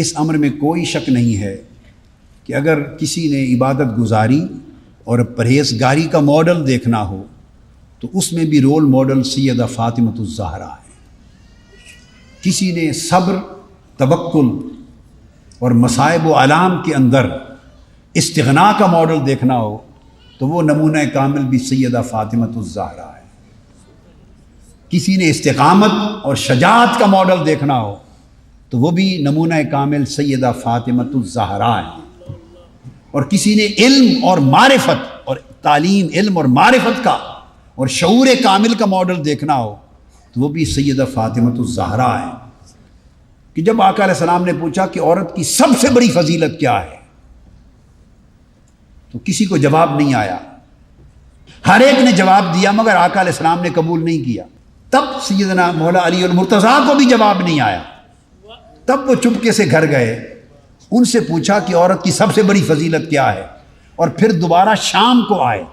اس امر میں کوئی شک نہیں ہے کہ اگر کسی نے عبادت گزاری اور پرہیزگاری کا ماڈل دیکھنا ہو، تو اس میں بھی رول ماڈل سیدہ فاطمۃ الزہرا ہے۔ کسی نے صبر تبکل اور مصائب و علام کے اندر استغنا کا ماڈل دیکھنا ہو، تو وہ نمونہ کامل بھی سیدہ فاطمۃ الزہرا ہے۔ کسی نے استقامت اور شجاعت کا ماڈل دیکھنا ہو تو وہ بھی نمونہ کامل سیدہ فاطمۃ الزہرا ہے اور کسی نے علم اور معرفت اور تعلیم، علم اور معرفت کا اور شعور کامل کا ماڈل دیکھنا ہو، تو وہ بھی سیدہ فاطمۃ الزہرا ہے کہ جب آقا علیہ السلام نے پوچھا کہ عورت کی سب سے بڑی فضیلت کیا ہے، تو کسی کو جواب نہیں آیا۔ ہر ایک نے جواب دیا، مگر آقا علیہ السلام نے قبول نہیں کیا۔ تب سیدنا مولا علی المرتضیٰ کو بھی جواب نہیں آیا۔ تب وہ چپکے سے گھر گئے۔ ان سے پوچھا کہ عورت کی سب سے بڑی فضیلت کیا ہے؟ اور پھر دوبارہ شام کو آئے۔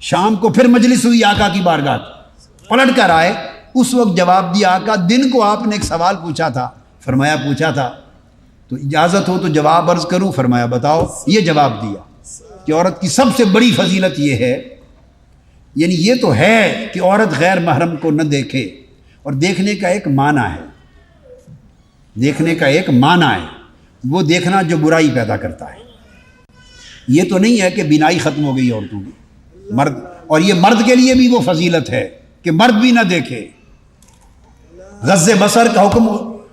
شام کو پھر مجلس ہوئی آقا کی بارگاہ پلٹ کر آئے۔ اس وقت جواب دیا آقا، دن کو آپ نے ایک سوال پوچھا تھا۔ فرمایا، پوچھا تھا۔ تو اجازت ہو تو جواب عرض کروں۔ فرمایا، بتاؤ۔ یہ جواب دیا کہ عورت کی سب سے بڑی فضیلت یہ ہے۔ یعنی یہ تو ہے کہ عورت غیر محرم کو نہ دیکھے۔ اور دیکھنے کا ایک معنی ہے۔ دیکھنے کا ایک معنی ہے، وہ دیکھنا جو برائی پیدا کرتا ہے۔ یہ تو نہیں ہے کہ بینائی ختم ہو گئی عورتوں کی۔ مرد، اور یہ مرد کے لیے بھی وہ فضیلت ہے کہ مرد بھی نہ دیکھے۔ غز بسر کا حکم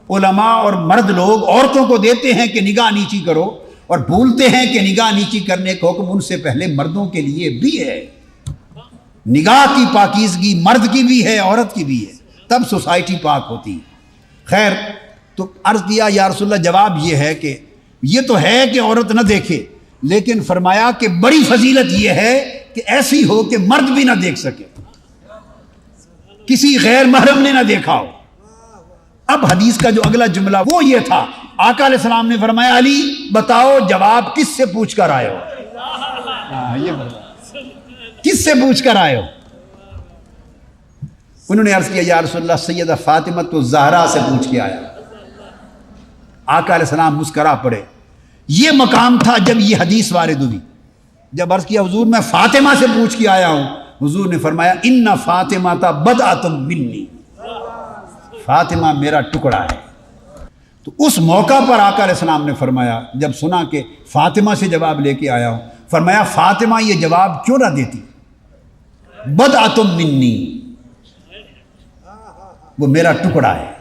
علماء اور مرد لوگ عورتوں کو دیتے ہیں کہ نگاہ نیچی کرو اور بھولتے ہیں کہ نگاہ نیچی کرنے کا حکم ان سے پہلے مردوں کے لیے بھی ہے۔ نگاہ کی پاکیزگی مرد کی بھی ہے، عورت کی بھی ہے۔ تب سوسائٹی پاک ہوتی۔ خیر تو عرض کیا، یا رسول اللہ، جواب یہ ہے کہ یہ تو ہے کہ عورت نہ دیکھے، لیکن فرمایا کہ بڑی فضیلت یہ ہے کہ ایسی ہو کہ مرد بھی نہ دیکھ سکے۔ کسی غیر محرم نے نہ دیکھا ہو۔ اب حدیث کا جو اگلا جملہ، وہ یہ تھا۔ آقا علیہ السلام نے فرمایا، علی، بتاؤ جواب کس سے پوچھ کر آئے ہو؟ ہاں، کس سے پوچھ کر آئے ہو؟ انہوں نے عرض کیا، یا رسول اللہ، سیدہ فاطمہ تو زہرا سے پوچھ کے آیا۔ آقا علیہ السلام مسکرا پڑے۔ یہ مقام تھا جب یہ حدیث وارد ہوئی۔ جب عرض کیا، حضور میں فاطمہ سے پوچھ کے آیا ہوں، حضور نے فرمایا، ان فاطمہ تھا بد آتم منی۔ فاطمہ میرا ٹکڑا ہے۔ تو اس موقع پر آقا علیہ السلام نے فرمایا، جب سنا کہ فاطمہ سے جواب لے کے آیا ہوں، فرمایا، فاطمہ یہ جواب کیوں نہ دیتی؟ بد آتم منی۔ وہ میرا ٹکڑا ہے۔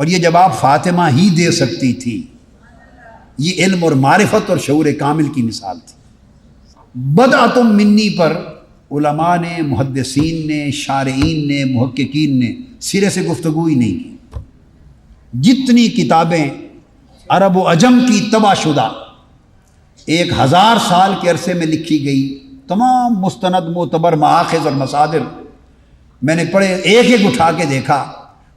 اور یہ جواب فاطمہ ہی دے سکتی تھی، یہ علم اور معرفت اور شعور کامل کی مثال تھی۔ بد آتم منی پر علماء نے، محدثین نے، شارعین نے، محققین نے سرے سے گفتگو ہی نہیں کی۔ جتنی کتابیں عرب و عجم کی تباہ شدہ ایک ہزار سال کے عرصے میں لکھی گئی، تمام مستند، معتبر ماخذ اور مصادر میں نے پڑھے، ایک ایک اٹھا کے دیکھا۔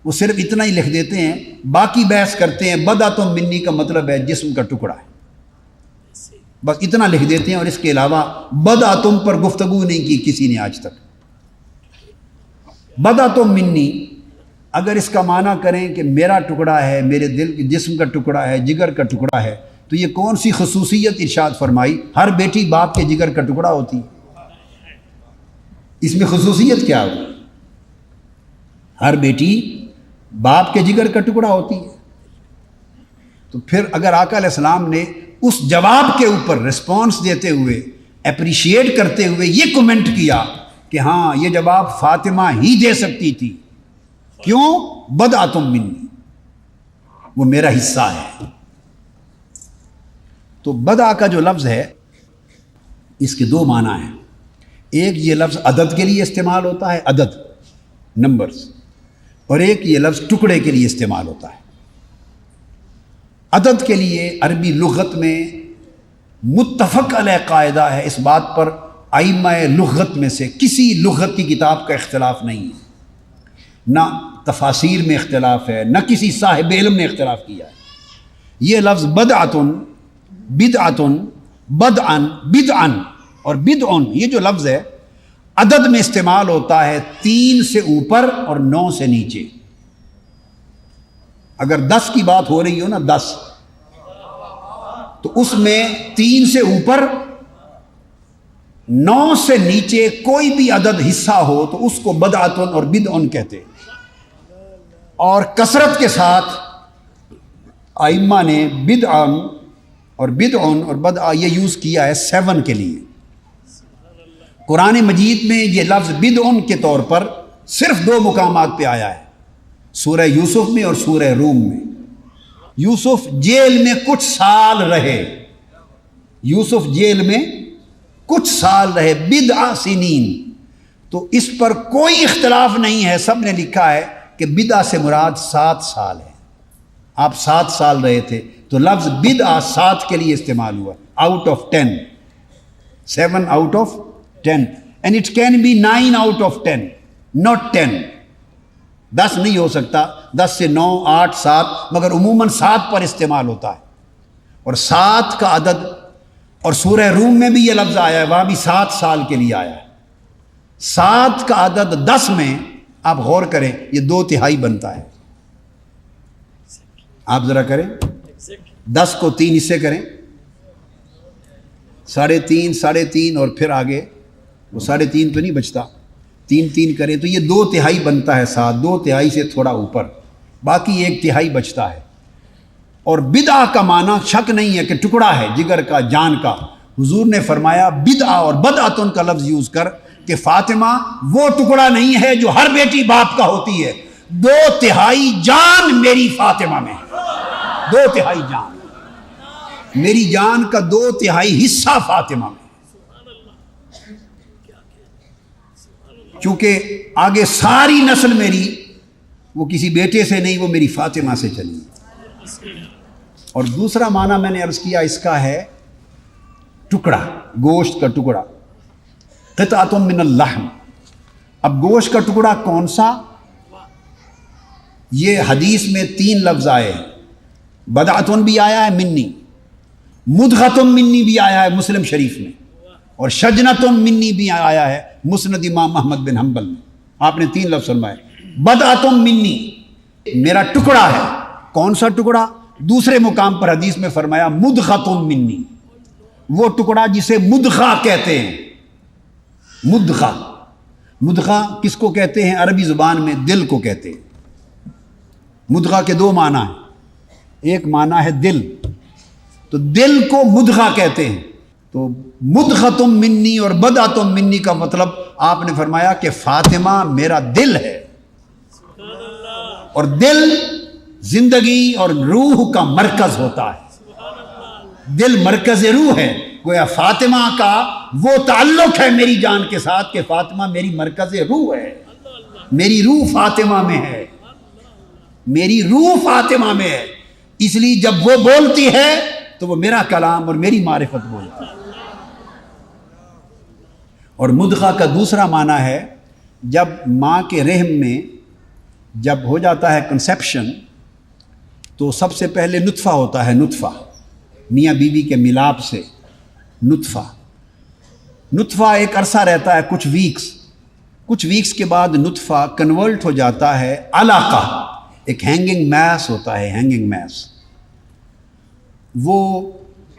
وہ صرف اتنا ہی لکھ دیتے ہیں، باقی بحث کرتے ہیں بدا تو منی کا مطلب ہے جسم کا ٹکڑا ہے۔ بس اتنا لکھ دیتے ہیں اور اس کے علاوہ بدا تم پر گفتگو نہیں کی کسی نے آج تک۔ بدا تم منی، اگر اس کا معنی کریں کہ میرا ٹکڑا ہے، میرے دل کے جسم کا ٹکڑا ہے، جگر کا ٹکڑا ہے، تو یہ کون سی خصوصیت ارشاد فرمائی؟ ہر بیٹی باپ کے جگر کا ٹکڑا ہوتی اس میں خصوصیت کیا ہوگی ہر بیٹی باپ کے جگر کا ٹکڑا ہوتی ہے۔ تو پھر اگر آقا علیہ السلام نے اس جواب کے اوپر رسپانس دیتے ہوئے اپریشیٹ کرتے ہوئے یہ کومنٹ کیا کہ ہاں یہ جواب فاطمہ ہی دے سکتی تھی۔ کیوں؟ بد آتم منی۔ وہ میرا حصہ ہے۔ تو بدا کا جو لفظ ہے، اس کے دو معنی ہیں۔ ایک یہ لفظ عدد کے لیے استعمال ہوتا ہے، عدد نمبرز اور ایک یہ لفظ ٹکڑے کے لیے استعمال ہوتا ہے۔ عدد کے لیے عربی لغت میں متفق علیہ قاعدہ ہے۔ اس بات پر آئمہ لغت میں سے کسی لغت کی کتاب کا اختلاف نہیں ہے۔ نہ تفاصیر میں اختلاف ہے، نہ کسی صاحب علم نے اختلاف کیا ہے۔ یہ لفظ بد آتن بد آتن بد ان بد ان اور بد یہ جو لفظ ہے عدد میں استعمال ہوتا ہے تین سے اوپر اور نو سے نیچے۔ اگر دس کی بات ہو رہی ہو نا، دس۔ تو اس میں تین سے اوپر، نو سے نیچے کوئی بھی عدد حصہ ہو تو اس کو بدعتن اور بدعن کہتے اور کثرت کے ساتھ آئمہ نے بدعن اور بدعن اور بدع یہ یوز کیا ہے سیون کے لیے۔ قرآن مجید میں یہ لفظ بدعن کے طور پر صرف دو مقامات پہ آیا ہے، سورہ یوسف میں اور سورہ روم میں۔ یوسف جیل میں کچھ سال رہے۔ یوسف جیل میں کچھ سال رہے بد سنین۔ تو اس پر کوئی اختلاف نہیں ہے، سب نے لکھا ہے کہ بدا سے مراد سات سال ہے۔ آپ سات سال رہے تھے، تو لفظ بد سات کے لیے استعمال ہوا out of ten seven out of ten and it can be nine out of ten not ten دس نہیں ہو سکتا. دس سے نو، آٹھ، سات، مگر عموماً سات پر استعمال ہوتا ہے. اور سات کا عدد، اور سورہ روم میں بھی یہ لفظ آیا ہے، وہاں بھی سات سال کے لیے آیا ہے. سات کا عدد دس میں آپ غور کریں، یہ دو تہائی بنتا ہے. آپ ذرا کریں. دس کو تین حصے کریں. ساڑھے تین ساڑھے تین، اور پھر آگے وہ ساڑھے تین تو نہیں بچتا۔ تین تین کریں تو یہ دو تہائی بنتا ہے ساتھ، دو تہائی سے تھوڑا اوپر۔ باقی ایک تہائی بچتا ہے۔ اور بدا کا معنی شک نہیں ہے کہ ٹکڑا ہے، جگر کا، جان کا۔ حضور نے فرمایا بدا اور بدعتن کا لفظ یوز کر کہ فاطمہ وہ ٹکڑا نہیں ہے جو ہر بیٹی باپ کا ہوتی ہے۔ دو تہائی جان میری فاطمہ میں دو تہائی جان۔ میری جان کا دو تہائی حصہ فاطمہ میں چونکہ آگے ساری نسل میری، وہ کسی بیٹے سے نہیں، وہ میری فاطمہ سے چلی۔ اور دوسرا معنی میں نے عرض کیا اس کا ہے، ٹکڑا، گوشت کا ٹکڑا۔ قطعت من اللحم۔ اب گوشت کا ٹکڑا کون سا؟ یہ حدیث میں تین لفظ آئے ہیں۔ بدعتن بھی آیا ہے، منی۔ مدغتن منی بھی آیا ہے، مسلم شریف میں۔ اور شجنتن منی بھی آیا ہے مسند امام محمد بن حنبل میں۔ آپ نے تین لفظ فرمائے۔ بدعتن منی، میرا ٹکڑا ہے۔ کون سا ٹکڑا؟ دوسرے مقام پر حدیث میں فرمایا مدغتن منی۔ وہ ٹکڑا جسے مدغا کہتے ہیں۔ مدغا مدغا کس کو کہتے ہیں؟ عربی زبان میں دل کو کہتے ہیں۔ مدغا کے دو معنی ہیں۔ ایک معنی ہے دل۔ تو دل کو مدغا کہتے ہیں۔ تو مدغتم منی اور بدعتم منی کا مطلب آپ نے فرمایا کہ فاطمہ میرا دل ہے۔ اور دل زندگی اور روح کا مرکز ہوتا ہے۔ دل مرکز روح ہے۔ گویا فاطمہ کا وہ تعلق ہے میری جان کے ساتھ کہ فاطمہ میری مرکز روح ہے۔ میری روح فاطمہ میں ہے۔ میری روح فاطمہ میں ہے۔ اس لیے جب وہ بولتی ہے تو وہ میرا کلام اور میری معرفت بولتی ہے۔ اور مدغہ کا دوسرا معنی ہے جب ماں کے رحم میں جب ہو جاتا ہے کنسیپشن تو سب سے پہلے نطفہ ہوتا ہے نطفہ، میاں بیوی کے ملاپ سے نطفہ۔ نطفہ ایک عرصہ رہتا ہے کچھ ویکس کچھ ویکس کے بعد نطفہ کنورٹ ہو جاتا ہے علاقہ۔ ایک ہینگنگ میس ہوتا ہے ہینگنگ میس وہ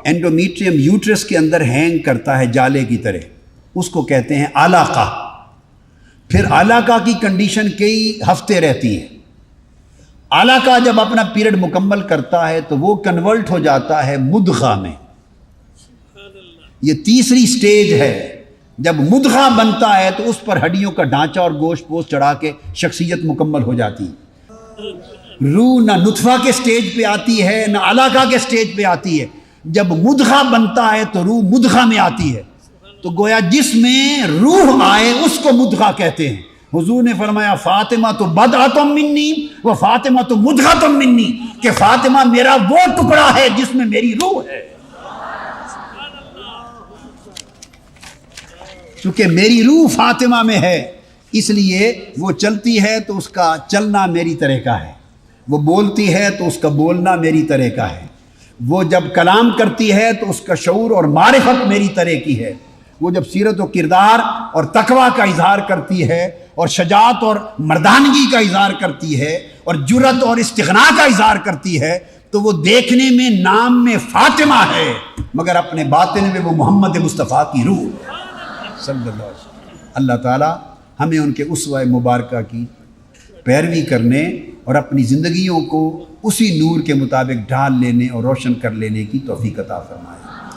اینڈومیٹریم یوٹرس کے اندر ہینگ کرتا ہے جالے کی طرح۔ اس کو کہتے ہیں علاقہ۔ پھر علاقہ کی کنڈیشن کئی ہفتے رہتی ہے علاقہ جب اپنا پیریڈ مکمل کرتا ہے تو وہ کنورٹ ہو جاتا ہے مدغا میں۔ یہ تیسری سٹیج ہے۔ جب مدغا بنتا ہے تو اس پر ہڈیوں کا ڈھانچہ اور گوشت پوش چڑھا کے شخصیت مکمل ہو جاتی۔ روح نہ نطفہ کے سٹیج پہ آتی ہے، نہ علاقہ کے سٹیج پہ آتی ہے۔ جب مدغا بنتا ہے تو روح مدغا میں آتی ہے۔ تو گویا جس میں روح آئے اس کو مدغا کہتے ہیں۔ حضور نے فرمایا، فاطمہ تو بدعتم منی، وہ فاطمہ تو مدغتم منی کہ فاطمہ میرا وہ ٹکڑا ہے جس میں میری روح ہے۔ چونکہ میری روح فاطمہ میں ہے، اس لیے وہ چلتی ہے تو اس کا چلنا میری طرح کا ہے۔ وہ بولتی ہے تو اس کا بولنا میری طرح کا ہے۔ وہ جب کلام کرتی ہے تو اس کا شعور اور معرفت میری طرح کی ہے۔ وہ جب سیرت و کردار اور تقوی کا اظہار کرتی ہے اور شجاعت اور مردانگی کا اظہار کرتی ہے اور جرت اور استغنا کا اظہار کرتی ہے، تو وہ دیکھنے میں نام میں فاطمہ ہے، مگر اپنے باطن میں وہ محمد مصطفیٰ کی روح۔ صلی اللہ علیہ وسلم۔ اللہ تعالیٰ ہمیں ان کے اسوہ مبارکہ کی پیروی کرنے اور اپنی زندگیوں کو اسی نور کے مطابق ڈھال لینے اور روشن کر لینے کی توفیق عطا فرمائے۔